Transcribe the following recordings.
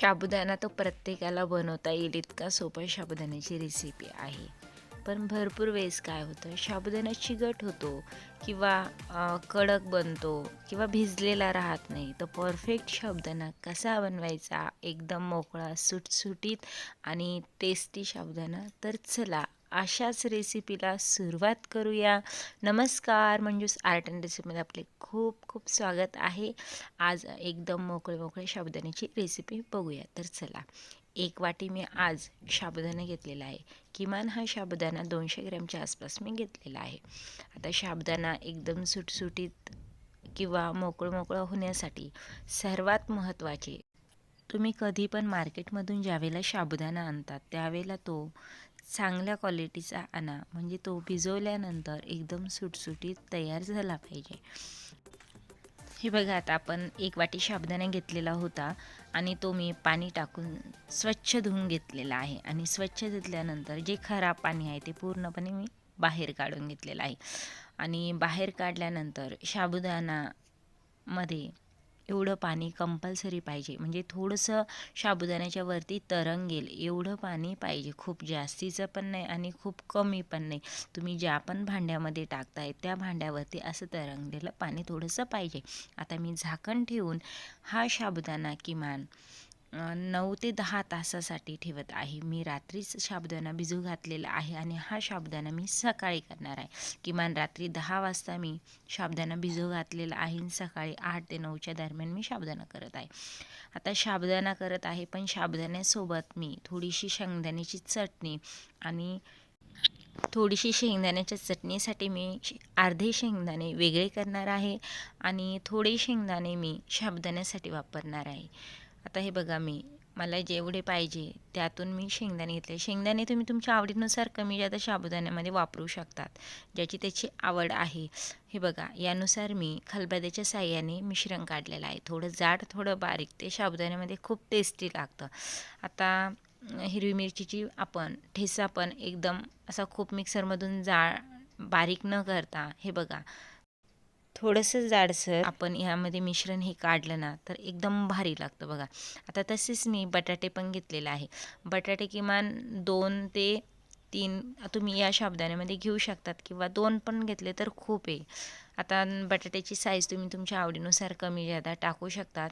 साबुदाणा तो प्रत्येकाला बनवता येईल. इतका सोपा साबुदाण्याची रेसिपी आहे. पण भरपूर वेळेस काय होतं साबुदाणा चिगट होतो किंवा कडक बनतो किंवा भिजलेला राहत नाही. तर परफेक्ट साबुदाणा कसा बनवायचा? एकदम मोकळा सुटसुटीत आणि टेस्टी साबुदाणा तर चला अशाच रेसिपीला सुरुवात करूया. नमस्कार मंजूस आर्ट अँड रेसिपीमध्ये आपले खूप खूप स्वागत आहे. आज एकदम मोकळे मोकळे साबुदाण्याची रेसिपी बघूया. तर चला एक वाटी मी आज साबुदाणा घेतलेला आहे. किमान हा साबुदाणा दोनशे ग्रॅमच्या आसपास मी घेतलेला आहे. आता साबुदाणा एकदम सुटसुटीत किंवा मोकळं मोकळं होण्यासाठी सर्वात महत्त्वाचे तुम्ही कधी पण मार्केटमधून ज्यावेळेला साबुदाणा आणतात त्यावेळेला तो चांगल्या क्वालिटीचा आणा. म्हणजे तो भिजवल्यानंतर एकदम सुटसुटीत तयार झाला पाहिजे. हे बघा आता आपण एक वाटी शाबदाना घेतलेला होता आणि तो मी पाणी टाकून स्वच्छ धुवून घेतलेला आहे. आणि स्वच्छ धुतल्यानंतर जे खराब पाणी आहे ते पूर्णपणे मी बाहेर काढून घेतलेलं आहे. आणि बाहेर काढल्यानंतर साबुदाणामध्ये एवढं पाणी कंपल्सरी पाहिजे. म्हणजे थोडंसं साबुदाण्याच्या वरती तरंगेल एवढं पाणी पाहिजे. खूप जास्तीचं पण नाही आणि खूप कमी पण नाही. तुम्ही ज्या पण भांड्यामध्ये टाकताय त्या भांड्यावरती असं तरंगलेलं पाणी थोडंसं पाहिजे. आता मी झाकण ठेवून हा साबुदाणा किमान नऊ ते दहा तासासाठी ठेवत आहे. मी रात्रीच साबुदाणा भिजू घातलेला आहे आणि हा साबुदाणा मी सकाळी करणार आहे. किमान रात्री दहा वाजता मी साबुदाणा भिजू घातलेला आहे आणि सकाळी आठ ते नऊच्या दरम्यान मी साबुदाणा करत आहे. आता साबुदाणा करत आहे पण साबुदाण्यासोबत मी थोडीशी शेंगदाण्याची चटणी आणि थोडीशी शेंगदाण्याच्या चटणीसाठी मी अर्धे शेंगदाणे वेगळे करणार आहे आणि थोडे शेंगदाणे मी साबुदाण्यासाठी वापरणार आहे. आता हे बघा मी मला जेवढे पाहिजे त्यातून मी शेंगदाणे घेतले. शेंगदाणे तुम्ही तुमच्या आवडीनुसार कमी जास्त साबुदाण्यामध्ये वापरू शकतात ज्याची त्याची आवड आहे. हे बघा यानुसार मी खलबद्याच्या साह्याने मिश्रण काढलेलं आहे. थोडं जाड थोडं बारीक ते साबुदाण्यामध्ये खूप टेस्टी लागतं. आता हिरवी मिरचीची आपण ठेसा पण एकदम असा खूप मिक्सरमधून जाळ बारीक न करता हे बघा थोडंसं जाडसर. आपण यामध्ये मिश्रण हे काढलं ना तर एकदम भारी लागतं बघा. आता तसेच मी बटाटे पण घेतलेलं आहे. बटाटे किमान दोन ते तीन तुम्ही या शाबदाण्यामध्ये घेऊ शकतात किंवा दोन पण घेतले तर खूप आहे. आता बटाट्याची साईज तुम्ही तुमच्या आवडीनुसार कमी जादा टाकू शकतात.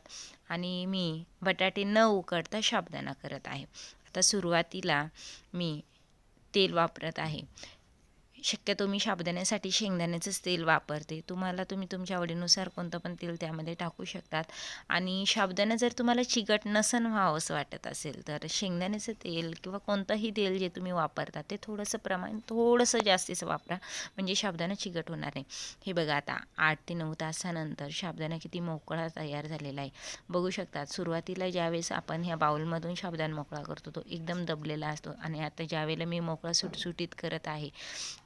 आणि मी बटाटे न उकडता शाबदाणा करत आहे. आता सुरुवातीला मी तेल वापरत आहे. शक्यतो मी साबुदाण्यासाठी शेंगदाण्याचंच तेल वापरते. तुम्हाला तुम्ही तुमच्या आवडीनुसार कोणतं पण तेल त्यामध्ये टाकू शकतात. आणि साबुदाणा जर तुम्हाला चिकट नसन व्हावं असं वाटत असेल तर शेंगदाण्याचं तेल किंवा कोणतंही तेल जे तुम्ही वापरता ते थोडंसं प्रमाण थोडंसं जास्तीचं वापरा. म्हणजे साबुदाणा चिकट होणार नाही. हे बघा आता आठ ते नऊ तासानंतर साबुदाणा किती मोकळा तयार झालेला आहे. बघू शकतात सुरुवातीला ज्यावेळेस आपण ह्या बाउलमधून साबुदाणा मोकळा करतो तो एकदम दबलेला असतो. आणि आता ज्यावेळेला मी मोकळा सुटसुटीत करत आहे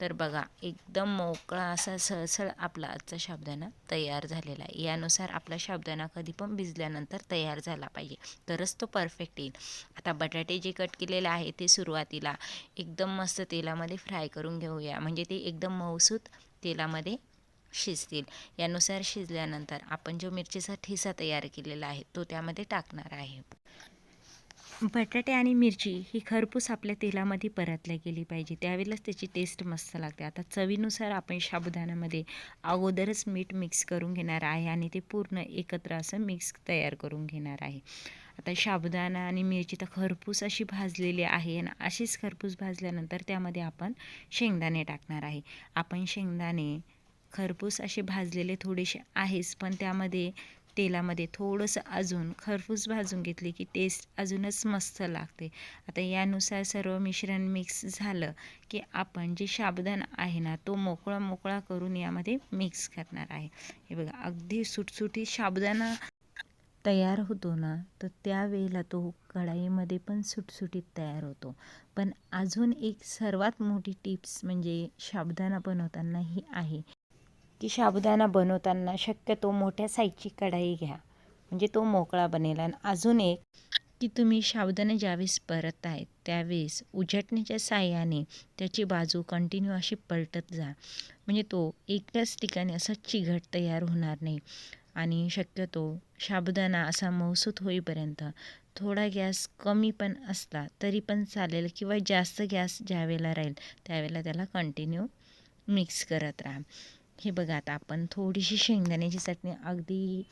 तर तर बघा एकदम मोकळा असा सळसळ आपला आजचा साबुदाणा तयार झालेला आहे. यानुसार आपला साबुदाणा कधी पण भिजल्यानंतर तयार झाला पाहिजे. तरच तो परफेक्ट येईल. आता बटाटे जे कट केलेले आहे ते सुरुवातीला एकदम मस्त तेलामध्ये फ्राय करून घेऊया. म्हणजे ते एकदम मऊसूत तेलामध्ये शिजतील. यानुसार शिजल्यानंतर आपण जो मिरचीचा ठेसा तयार केलेला आहे तो त्यामध्ये टाकणार आहे. बटाटे आणि मिरची ही खरपूस आपल्या तेलामध्ये परतल्या गेली पाहिजे. त्यावेळेलाच त्याची टेस्ट मस्त लागते. आता चवीनुसार आपण साबुदाण्यामध्ये अगोदरच मीठ मिक्स करून घेणार आहे आणि ते पूर्ण एकत्र असं मिक्स तयार करून घेणार आहे. आता साबुदाणा आणि मिरची तर खरपूस अशी भाजलेली आहे आणि अशीच खरपूस भाजल्यानंतर त्यामध्ये आपण शेंगदाणे टाकणार आहे. आपण शेंगदाणे खरपूस असे भाजलेले थोडेसे आहेच पण त्यामध्ये तेलामध्ये थोडंसं अजून खरपूस भाजून घेतली की टेस्ट अजूनच मस्त लागते. आता यानुसार सर्व मिश्रण मिक्स झालं की आपण जे साबुदाणा आहे ना तो मोकळा मोकळा करून यामध्ये मिक्स करणार आहे. हे बघा अगदी सुटसुटीत साबुदाणा तयार होतो ना तर त्यावेळेला तो कढाईमध्ये पण सुटसुटीत तयार होतो. पण अजून एक सर्वात मोठी टिप्स म्हणजे साबुदाणा बनवताना ही आहे. की साबुदाणा बनवताना शक्यतो मोठ्या साईजची कढाई घ्या. म्हणजे तो मोकळा बनेल. आणि अजून एक की तुम्ही साबुदाणा ज्यावेळेस परत आहेत त्यावेळेस उजटण्याच्या साह्याने त्याची बाजू कंटिन्यू अशी पलटत जा. म्हणजे तो एकट्याच ठिकाणी असा चिघट तयार होणार नाही. आणि शक्यतो साबुदाणा असा मऊसूत होईपर्यंत थोडा गॅस कमी पण असला तरी पण चालेल किंवा जास्त गॅस ज्यावेळेला राहील त्यावेळेला त्याला कंटिन्यू मिक्स करत राहा. हे बघा आता आपण थोडीशी शेंगदाण्याची चटणी अगदी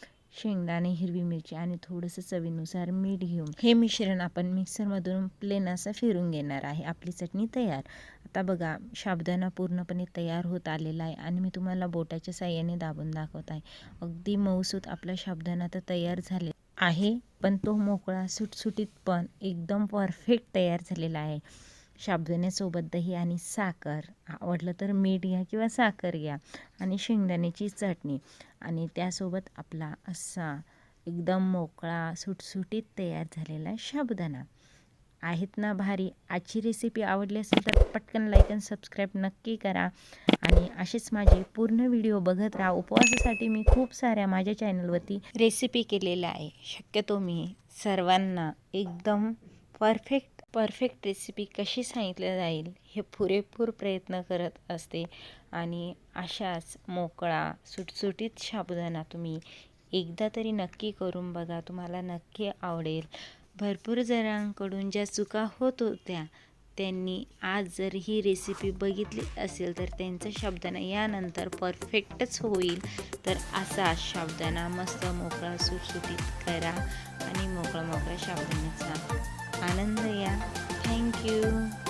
शेंगदाणे हिरवी मिरची आणि थोडंसं चवीनुसार मीठ घेऊन हे मिश्रण आपण मिक्सरमधून प्लेन असं फिरून घेणार आहे. आपली चटणी तयार. आता बघा शाबदाना पूर्णपणे तयार होत आलेला आहे आणि मी तुम्हाला बोटाच्या साह्याने दाबून दाखवत आहे. अगदी मऊसूत आपला शाबदाना तर तयार झाले आहे पण तो मोकळा सुटसुटीत पण एकदम परफेक्ट तयार झालेला आहे. साबुदाण्यासोबत दही आणि साखर आवडलं तर मीठ घ्या किंवा साखर घ्या आणि शेंगदाण्याची चटणी आणि त्यासोबत आपला असा एकदम मोकळा सुटसुटीत तयार झालेला साबुदाणा आहेत ना भारी? आजची रेसिपी आवडली असेल तर पटकन लाईक आणि सबस्क्राईब नक्की करा. आणि असेच माझे पूर्ण व्हिडिओ बघत राहा. उपवासासाठी मी खूप साऱ्या माझ्या चॅनलवरती रेसिपी केलेल्या आहे. शक्यतो मी सर्वांना एकदम परफेक्ट परफेक्ट रेसिपी कशी सांगितलं जाईल हे पुरेपूर प्रयत्न करत असते. आणि अशाच मोकळा सुटसुटीत साबुदाणा तुम्ही एकदा तरी नक्की करून बघा. तुम्हाला नक्की आवडेल. भरपूर जणांकडून ज्या चुका होत होत्या त्यांनी आज जर ही रेसिपी बघितली असेल तर त्यांचा शब्दना यानंतर परफेक्टच होईल. तर असा शब्दना मस्त मोकळा सुटसुटीत करा आणि मोकळा मोकळा शाबदाण्याचा I'm in Anandaya. Thank you.